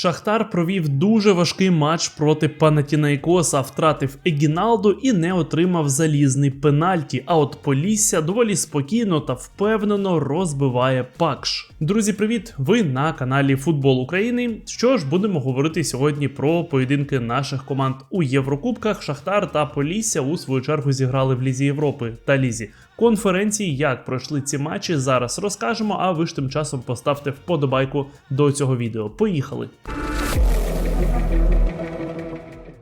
Шахтар провів дуже важкий матч проти Панатінайкоса, втратив Егіналду і не отримав залізний пенальті. А от Полісся доволі спокійно та впевнено розбиває Пакш. Друзі, привіт! Ви на каналі Футбол України. Що ж, будемо говорити сьогодні про поєдинки наших команд у Єврокубках. Шахтар та Полісся у свою чергу зіграли в Лізі Європи та Лізі конференції. Як пройшли ці матчі, зараз розкажемо. А ви ж тим часом поставте вподобайку до цього відео. Поїхали!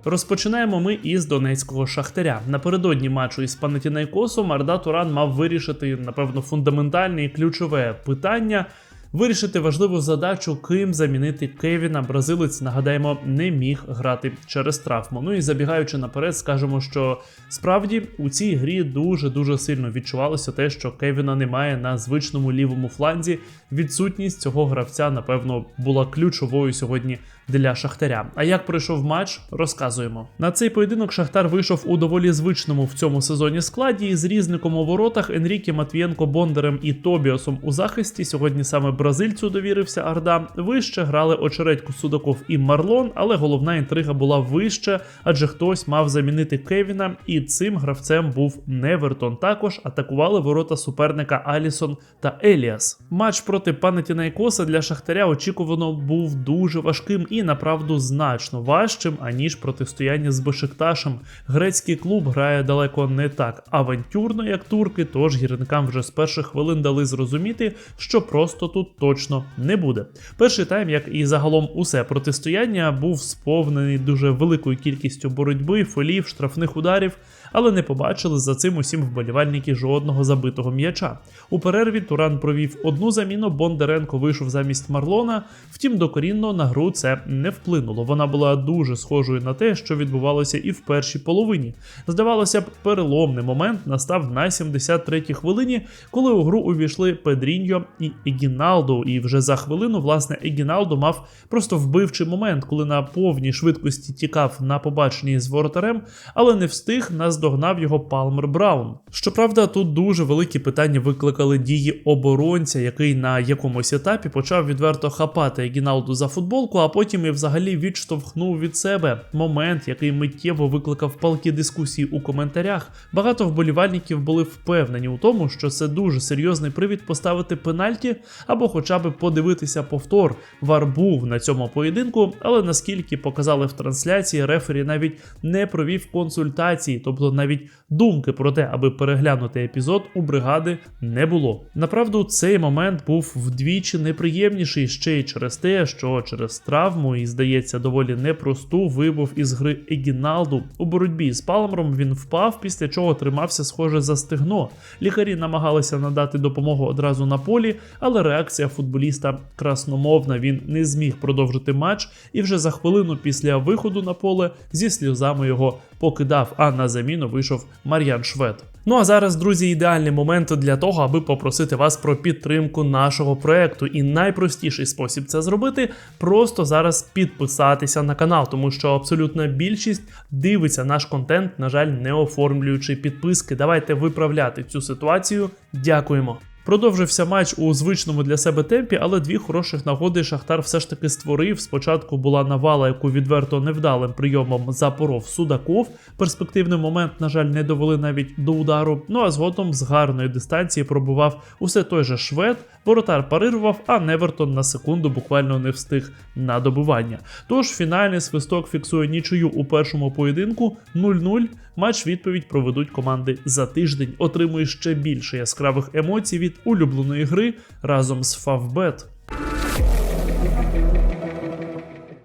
Розпочинаємо ми із донецького шахтаря. Напередодні матчу із Панатінайкосом Арда Туран мав вирішити, напевно, фундаментальне і ключове питання. Вирішити важливу задачу, ким замінити Кевіна. Бразилець, нагадаємо, не міг грати через травму. Ну і забігаючи наперед, скажемо, що справді у цій грі дуже дуже сильно відчувалося те, що Кевіна немає на звичному лівому фланзі. Відсутність цього гравця, напевно, була ключовою сьогодні для Шахтаря. А як пройшов матч, розказуємо. На цей поєдинок Шахтар вийшов у доволі звичному в цьому сезоні складі із різником у воротах Енріке Матвієнко Бондарем і Тобіосом у захисті. Сьогодні саме бразильцю довірився Арда. Вище грали очередьку Судаков і Марлон, але головна інтрига була вище, адже хтось мав замінити Кевіна, і цим гравцем був Невертон. Також атакували ворота суперника Алісон та Еліас. Матч проти Панатінайкоса для Шахтаря очікувано був дуже важким і направду значно важчим, аніж протистояння з Бешикташем. Грецький клуб грає далеко не так авантюрно, як турки, тож гірникам вже з перших хвилин дали зрозуміти, що просто тут точно не буде. Перший тайм, як і загалом усе протистояння, був сповнений дуже великою кількістю боротьби, фолів, штрафних ударів, але не побачили за цим усім вболівальники жодного забитого м'яча. У перерві Туран провів одну заміну, Бондаренко вийшов замість Марлона. Втім, докорінно на гру це не вплинуло. Вона була дуже схожою на те, що відбувалося і в першій половині. Здавалося б, переломний момент настав на 73-й хвилині, коли у гру увійшли Педріньо і Егіналдо. І вже за хвилину, власне, Егіналдо мав просто вбивчий момент, коли на повній швидкості тікав на побаченні з воротарем, але не встиг, наздогнав його Палмер Браун. Щоправда, тут дуже великі питання викликали дії оборонця, який на якомусь етапі почав відверто хапати Егіналду за футболку, а потім і взагалі відштовхнув від себе момент, який миттєво викликав палкі дискусії у коментарях. Багато вболівальників були впевнені у тому, що це дуже серйозний привід поставити пенальті або хоча б подивитися повтор. Вар був на цьому поєдинку, але наскільки показали в трансляції, рефері навіть не провів консультації, тобто навіть думки про те, аби переглянути епізод у бригади не було. Направду, цей момент був вдвічі неприємніший ще й через те, що через травму і здається доволі непросту вибув із гри Егіналду. У боротьбі з Палмером він впав, після чого тримався схоже за стегно. Лікарі намагалися надати допомогу одразу на полі, але реакція футболіста красномовна. Він не зміг продовжити матч і вже за хвилину після виходу на поле зі сльозами його покидав. А на заміну вийшов Мар'ян Швед. Ну а зараз, друзі, ідеальний момент для того, аби попросити вас про підтримку нашого проекту. І найпростіший спосіб це зробити просто зараз підписатися на канал, тому що абсолютна більшість дивиться наш контент, на жаль, не оформлюючи підписки. Давайте виправляти цю ситуацію. Дякуємо. Продовжився матч у звичному для себе темпі, але дві хороших нагоди Шахтар все ж таки створив. Спочатку була навала, яку відверто невдалим прийомом запоров Судаков. Перспективний момент, на жаль, не довели навіть до удару. Ну а згодом з гарної дистанції пробував усе той же швед. Воротар парирував, а Невертон на секунду буквально не встиг на добивання. Тож фінальний свисток фіксує нічию у першому поєдинку 0-0. Матч відповідь проведуть команди за тиждень. Отримує ще більше яскравих емоцій від улюбленої гри разом з Фавбет.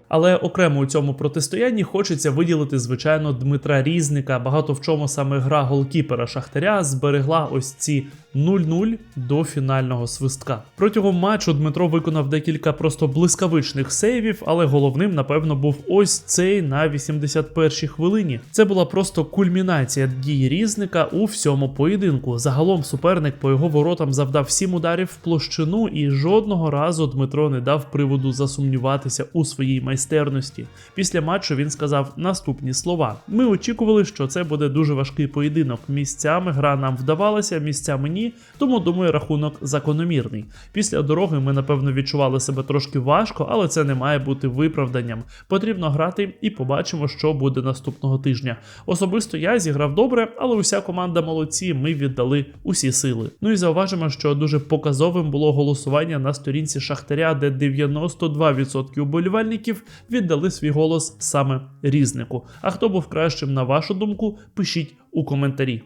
Але окремо у цьому протистоянні хочеться виділити, звичайно, Дмитра Різника. Багато в чому саме гра голкіпера Шахтаря зберегла ось ці 0-0 до фінального свистка. Протягом матчу Дмитро виконав декілька просто блискавичних сейвів, але головним, напевно, був ось цей на 81-й хвилині. Це була просто кульмінація дій різника у всьому поєдинку. Загалом суперник по його воротам завдав сім ударів в площину, і жодного разу Дмитро не дав приводу засумніватися у своїй майстерності. Після матчу він сказав наступні слова: Ми очікували, що це буде дуже важкий поєдинок. Місцями гра нам вдавалася, місцями ні. Тому думаю, рахунок закономірний. Після дороги ми, напевно, відчували себе трошки важко, але це не має бути виправданням. Потрібно грати і побачимо, що буде наступного тижня. Особисто я зіграв добре, але уся команда молодці. Ми віддали усі сили. Ну і зауважимо, що дуже показовим було голосування на сторінці Шахтаря, де 92% уболівальників віддали свій голос саме різнику. А хто був кращим на вашу думку, пишіть у коментарі.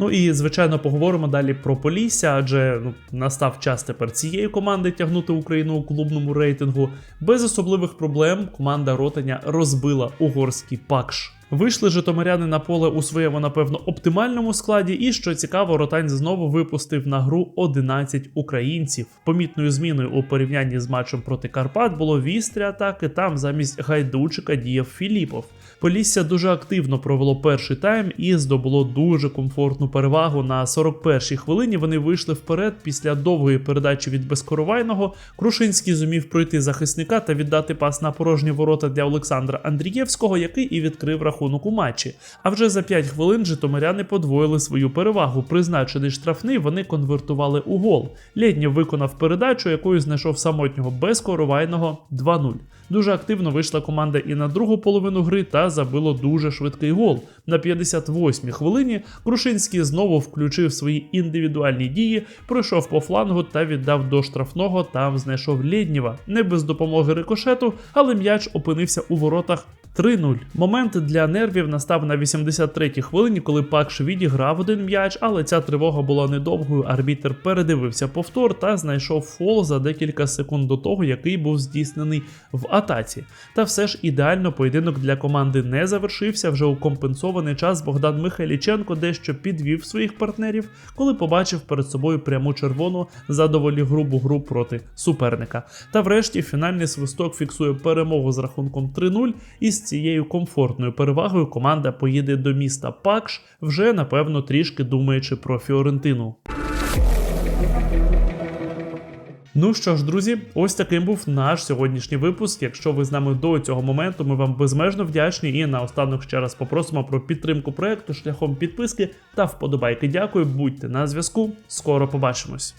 Ну і звичайно поговоримо далі про Полісся, адже ну, настав час тепер цієї команди тягнути Україну у клубному рейтингу. Без особливих проблем команда Ротаня розбила угорський пакш. Вийшли житомиряни на поле у своєму, напевно, оптимальному складі, і що цікаво, Ротань знову випустив на гру 11 українців. Помітною зміною у порівнянні з матчем проти Карпат було вістрі атаки. Там замість гайдучика діяв Філіпов. Полісся дуже активно провело перший тайм і здобуло дуже комфортну перевагу. На 41-й хвилині вони вийшли вперед після довгої передачі від безкоровайного. Крушинський зумів пройти захисника та віддати пас на порожні ворота для Олександра Андрієвського, який і відкрив рахунок у матчі. А вже за 5 хвилин житомиряни подвоїли свою перевагу. Призначений штрафний вони конвертували у гол. Лєднєв виконав передачу, якою знайшов самотнього безкоровайного 2-0. Дуже активно вийшла команда і на другу половину гри та забило дуже швидкий гол. На 58-й хвилині Крушинський знову включив свої індивідуальні дії, пройшов по флангу та віддав до штрафного. Там знайшов Лєднєва. Не без допомоги рикошету, але м'яч опинився у воротах 3-0. Момент для нервів настав на 83-й хвилині, коли Пакш відіграв один м'яч, але ця тривога була недовгою. Арбітер передивився повтор та знайшов фол за декілька секунд до того, який був здійснений в атаці. Та все ж ідеально поєдинок для команди не завершився. Вже у компенсований час Богдан Михайліченко дещо підвів своїх партнерів, коли побачив перед собою пряму червону за доволі грубу гру проти суперника. Та врешті фінальний свисток фіксує перемогу з рахунком 3-0 і з цією комфортною перевагою команда поїде до міста Пакш, вже напевно трішки думаючи про Фіорентину. Ну що ж, друзі, ось таким був наш сьогоднішній випуск. Якщо ви з нами до цього моменту, ми вам безмежно вдячні і наостанок ще раз попросимо про підтримку проекту шляхом підписки та вподобайки. Дякую, будьте на зв'язку. Скоро побачимось.